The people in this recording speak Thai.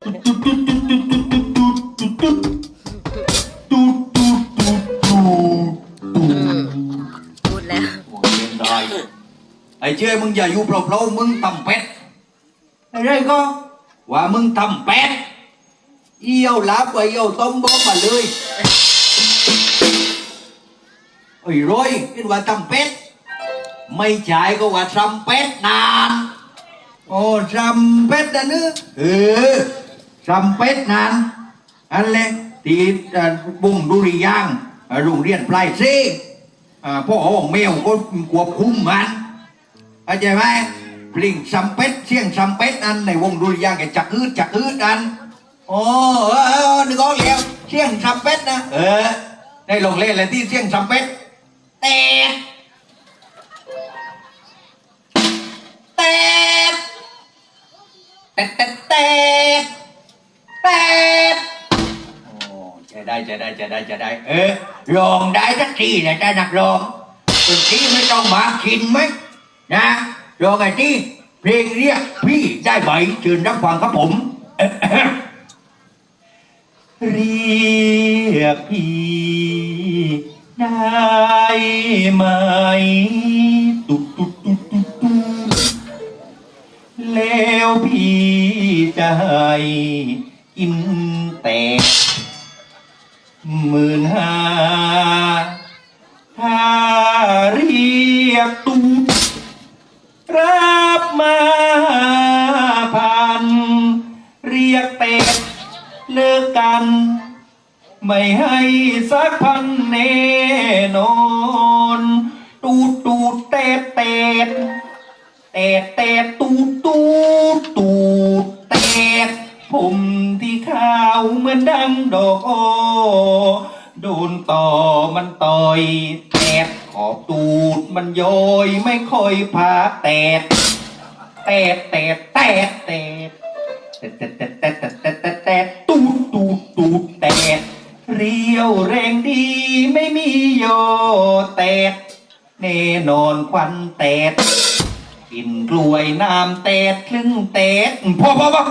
พูดแล้ว ได้ไอ้เจ้ยมึงอย่าอยู่เปล่าๆมึงทำเป็ดไอ้ไรก็ว่ามึงทำเป็ดเอี่ยวลาบไว้เอี่ยวต้มบอกมาเลยไอ้ร้อยคิดว่าทำเป็ดไม่ใช่ก็ว่าทำเป็ดนานโอ้ทำเป็ดนะเนื้อเออ ทำเป็ดนานอันเล็กที่อ่าบุ้งดุริยางโรงเรียนปลายซ่อ่าพ่อของแมวก็ควบคุมมันเข้าใจไหมพลิงซัมเป็ดเสียงซัมเป็ดอันในวงดุริยางแกจักอืดจักอืดอันโอ้เออเออนึกออกแล้วเสียงซัมเป็ดนะเออได้ลงเล่นเลยที่เสียงซัมเป็ดแต่เตะเตะเตะเตะเตะโอ้จะได้จะได้จะได้จะได้ เออลองได้สักทีนะจ้านักลองเป็นที่ไม่ต้องมากินไหมนะลองไอ้ที่เพลงเรียกพี่ได้ไหมเชิญรับฟังครับผม เรียกพี่ได้ไหมตุ๊ตุ๊ตุ๊ตุ๊ตุ๊แล้วพี่จะให้ กินแต่หมื่นห้าถ้าเรียกตุ๊รับมาพัน เรียกเป็ดเลิกกัน ไม่ให้สักพันแน่นอน ดังดอกโอโดนต่อมันต่อยแตดขอบตูดมันโยยไม่ค่อยพาแตดแตดแตดแตดแตดแต่แต่แต่แต่แต่แต่แต่แต่ตูดตูดตูดแต่เรียวแรงดีไม่มีโยแตดแน่นอนควันแตดกินกล้วยน้ำแตดครึ่งแตดพอพอพอ